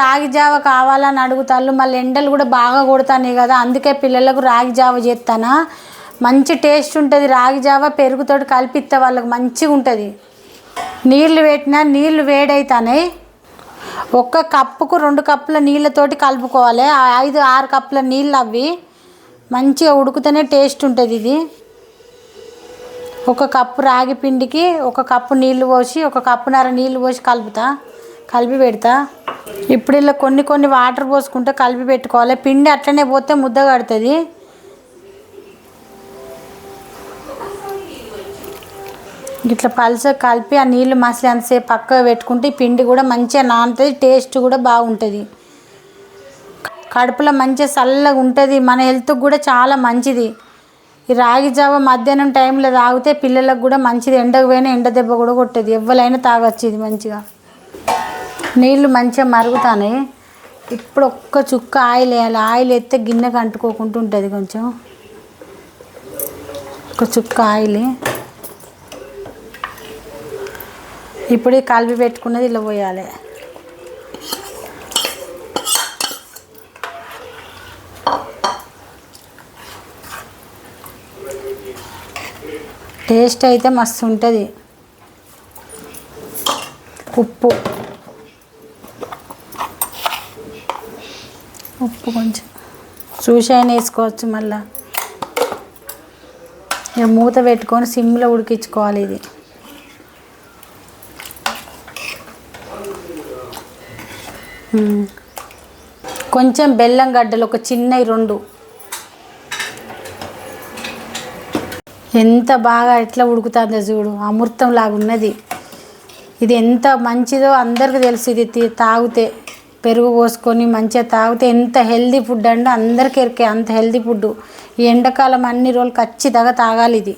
రాగి జావ కావాలని అడుగుతాళ్ళు మళ్ళీ ఎండలు కూడా బాగా కొడుతున్నాయి కదా అందుకే పిల్లలకు రాగి జావ చేస్తానా మంచి టేస్ట్ ఉంటుంది రాగి జావ పెరుగుతోటి కలిపిస్తే వాళ్ళకి మంచిగా ఉంటుంది. నీళ్ళు పెట్టినా నీళ్ళు వేడవుతున్నాయి ఒక్క కప్పుకు రెండు కప్పుల నీళ్ళతోటి కలుపుకోవాలి ఐదు ఆరు కప్పుల నీళ్ళు అవి మంచిగా ఉడుకుతూనే టేస్ట్ ఉంటుంది ఇది. ఒక కప్పు రాగి పిండికి ఒక కప్పు నీళ్ళు పోసి ఒక కప్పున్నర నీళ్ళు పోసి కలుపుతా. కలిపి పెడతా. ఇప్పుడు ఇలా కొన్ని కొన్ని వాటర్ పోసుకుంటే కలిపి పెట్టుకోవాలి. పిండి అట్లనే పోతే ముద్ద కడుతుంది. ఇట్లా పల్స కలిపి ఆ నీళ్ళు మసలి అంతసేపు పక్కకు పెట్టుకుంటే ఈ పిండి కూడా మంచిగా నానుతుంది టేస్ట్ కూడా బాగుంటుంది. కడుపులో మంచిగా చల్లగా ఉంటుంది. మన హెల్త్కి కూడా చాలా మంచిది. ఈ రాగి జావ మధ్యాహ్నం టైంలో తాగితే పిల్లలకు కూడా మంచిది. ఎండకు పోయినా ఎండ దెబ్బ కూడా కొట్టేది. ఎవరైనా తాగొచ్చు ఇది మంచిగా. నీళ్ళు మంచిగా మరుగుతాయి ఇప్పుడు ఒక్క చుక్క ఆయిల్ వేయాలి. ఆయిల్ వేస్తే గిన్నెకి అంటుకోకుండా ఉంటుంది కొంచెం. ఒక చుక్క ఆయిల్. ఇప్పుడు కలిపి పెట్టుకున్నది ఇలా పోయాలి. టేస్ట్ అయితే మస్తు ఉంటుంది. ఉప్పు. ఉప్పు కొంచెం. చూసి అయినా వేసుకోవచ్చు మళ్ళా. ఇక మూత పెట్టుకొని సిమ్లో ఉడికించుకోవాలి ఇది. కొంచెం బెల్లం గడ్డలు ఒక చిన్నవి రెండు. ఎంత బాగా ఎట్లా ఉడుకుతుందో చూడు అమృతం లాగా ఉన్నది. ఇది ఎంత మంచిదో అందరికీ తెలుసు ఇది తాగితే. పెరుగు పోసుకొని మంచిగా తాగితే ఎంత హెల్దీ ఫుడ్ అంటే అందరికీ ఎరికే అంత హెల్దీ ఫుడ్. ఈ ఎండాకాలం అన్ని రోజులు ఖచ్చితంగా తాగాలి ఇది.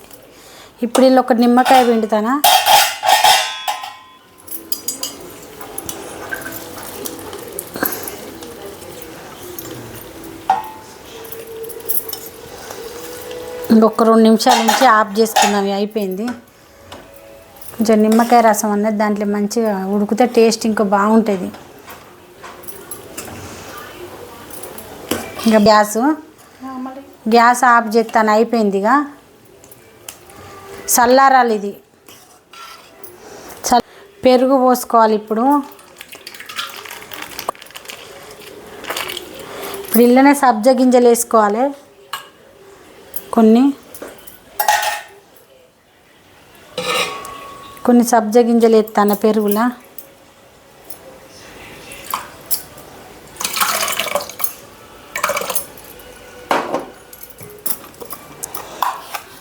ఇప్పుడు వీళ్ళు ఒక నిమ్మకాయ పిండుతానా? ఇంకొక రెండు నిమిషాల నుంచి ఆఫ్ చేసుకుందాం అయిపోయింది. కొంచెం నిమ్మకాయ రసం అన్నది దాంట్లో మంచిగా ఉడికితే టేస్ట్ ఇంకా బాగుంటుంది. ఇంకా గ్యాస్. గ్యాస్ ఆఫ్ చేస్తాను అయిపోయింది ఇక చల్లారాలి ఇది. చల్ పెరుగు పోసుకోవాలి ఇప్పుడు. ఇప్పుడు ఇళ్ళనే సబ్జ గింజలు వేసుకోవాలి. కొన్ని. కొన్ని సబ్జ గింజలు వేస్తాను పెరుగులా.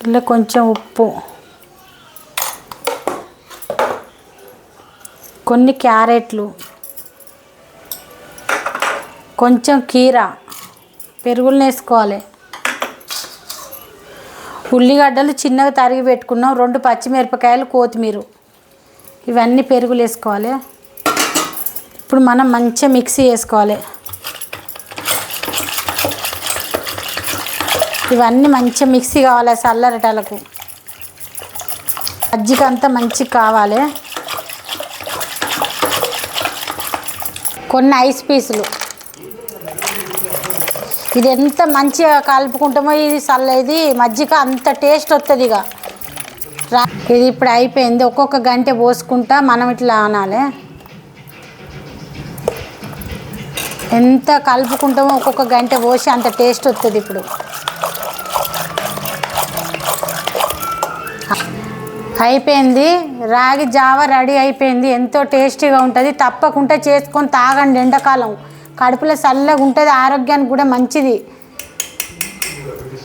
ఇలా కొంచెం ఉప్పు. కొన్ని క్యారెట్లు. కొంచెం కీర. పెరుగులు వేసుకోవాలి. ఉల్లిగడ్డలు చిన్నగా తరిగి పెట్టుకున్నాం. రెండు పచ్చిమిరపకాయలు కొత్తిమీర. ఇవన్నీ పెరుగులు వేసుకోవాలి. ఇప్పుడు మనం మంచిగా మిక్సీ వేసుకోవాలి. ఇవన్నీ మంచిగా మిక్సీ కావాలి చల్లరటాలకు. మజ్జిగ అంతా మంచిగా కావాలి. కొన్ని ఐస్ పీసులు. ఇది ఎంత మంచిగా కలుపుకుంటామో ఇది చల్ల ఇది మజ్జిగ అంత టేస్ట్ వస్తుంది ఇక రా ఇది ఇప్పుడు అయిపోయింది. ఒక్కొక్క గంట పోసుకుంటా మనం ఇట్లా అనాలి. ఎంత కలుపుకుంటామో ఒక్కొక్క గంట పోసి అంత టేస్ట్ వస్తుంది ఇప్పుడు. అయిపోయింది. రాగి జావ రెడీ అయిపోయింది. ఎంతో టేస్టీగా ఉంటుంది. తప్పకుండా చేసుకొని తాగండి ఎండాకాలం. కడుపులో చల్లగా ఉంటుంది. ఆరోగ్యానికి కూడా మంచిది.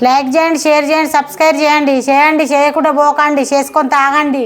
లైక్ చేయండి షేర్ చేయండి సబ్స్క్రైబ్ చేయండి. చేయండి చేయకుండా పోకండి. చేసుకొని తాగండి.